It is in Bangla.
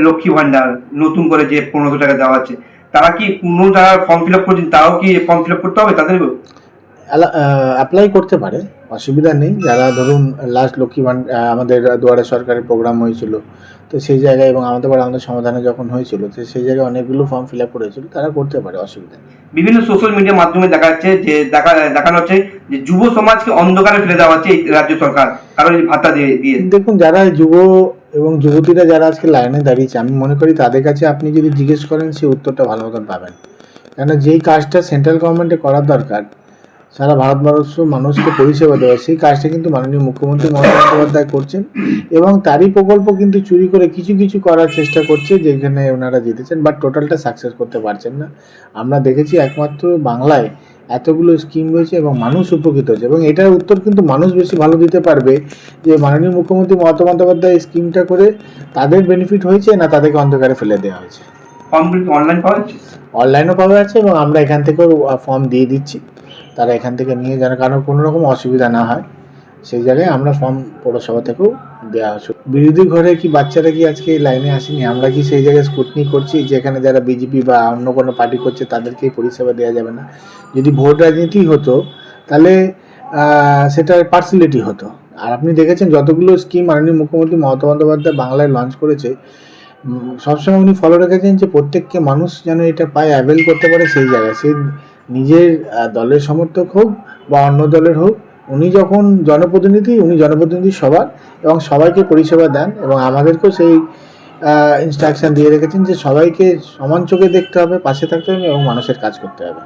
লক্ষ্মী ভান্ডার নতুন করে যে পনেরোশো টাকা দেওয়া আছে তারা কি পুনঃ যারা ফর্ম ফিল আপ করছেন তারাও কি ফর্ম ফিল আপ করতে হবে তাদেরও অ্যাপ্লাই করতে পারে অসুবিধা নেই যারা ধরুন লাস্ট লক্ষ্মী ভান্ড- আহ, আমাদের দুয়ারে সরকারের প্রোগ্রাম হয়েছিল তো সেই জায়গায় এবং আমাদের পাড়া আমাদের সমাধানে যখন হয়েছিল তো সেই জায়গায় অনেকগুলো ফর্ম ফিল আপ করেছিল তারা করতে পারে অসুবিধা নেই। বিভিন্ন সোশ্যাল মিডিয়ার মাধ্যমে দেখা যাচ্ছে যে দেখা দেখানো হচ্ছে যে যুব সমাজকে অন্ধকারে ফেলে দেওয়া হচ্ছে এই রাজ্য সরকার কারণ এই ভাতা দিয়ে দিয়ে। দেখুন যারা যুব এবং যুবতীরা যারা আজকে লাইনে দাঁড়িয়েছে, আমি মনে করি তাদের কাছে আপনি যদি জিজ্ঞেস করেন সেই উত্তরটা ভালো মতন পাবেন। কেন যেই কাজটা সেন্ট্রাল গভর্নমেন্টে করার দরকার সারা ভারতবর্ষ মানুষকে পরিষেবা দেওয়া, সেই কাজটা কিন্তু মাননীয় মুখ্যমন্ত্রী মমতা বন্দ্যোপাধ্যায় করছেন এবং তারই প্রকল্প কিন্তু চুরি করে কিছু কিছু করার চেষ্টা করছে যেখানে ওনারা জিতেছেন বাট টোটালটা সাকসেস করতে পারছেন না। আমরা দেখেছি একমাত্র বাংলায় এতগুলো স্কিম রয়েছে এবং মানুষ উপকৃত হচ্ছে এবং এটার উত্তর কিন্তু মানুষ বেশি ভালো দিতে পারবে যে মাননীয় মুখ্যমন্ত্রী মমতা বন্দ্যোপাধ্যায় এই স্কিমটা করে তাদের বেনিফিট হয়েছে না তাদেরকে অন্ধকারে ফেলে দেওয়া হয়েছে? ফর্মগুলি অনলাইন পাওয়া যাচ্ছে? অনলাইনও পাওয়া যাচ্ছে এবং আমরা এখান থেকেও ফর্ম দিয়ে দিচ্ছি। তারা এখান থেকে নিয়ে যেন কারণ কোনো রকম অসুবিধা না হয়, সেই জায়গায় আমরা ফর্ম পৌরসভা থেকেও দেওয়া হচ্ছে বিরোধী ঘরে কি বাচ্চারা কি আজকে এই লাইনে আসেনি? আমরা কি সেই জায়গায় স্কুটনি করছি যেখানে যারা বিজেপি বা অন্য কোনো পার্টি করছে, তাদেরকেই পরিষেবা দেওয়া যাবে না? যদি ভোট রাজনীতি হতো, তাহলে সেটার সেটা পার্সিলিটি হতো। আর আপনি দেখেছেন যতগুলো স্কিম মাননীয় মুখ্যমন্ত্রী মমতা বন্দ্যোপাধ্যায় বাংলায় লঞ্চ করেছে সবসময় উনি ফলো রেখেছেন যে প্রত্যেককে মানুষ যেন এটা পায় অ্যাভেল করতে পারে সেই জায়গায়। সে নিজের দলের সমর্থক হোক বা অন্য দলের হোক, উনি যখন জনপ্রতিনিধি, উনি জনপ্রতিনিধি সবার এবং সবাইকে পরিষেবা দেন এবং আমাদেরকেও সেই ইনস্ট্রাকশান দিয়ে রেখেছেন যে সবাইকে সমান চোখে দেখতে হবে, পাশে থাকতে হবে এবং মানুষের কাজ করতে হবে।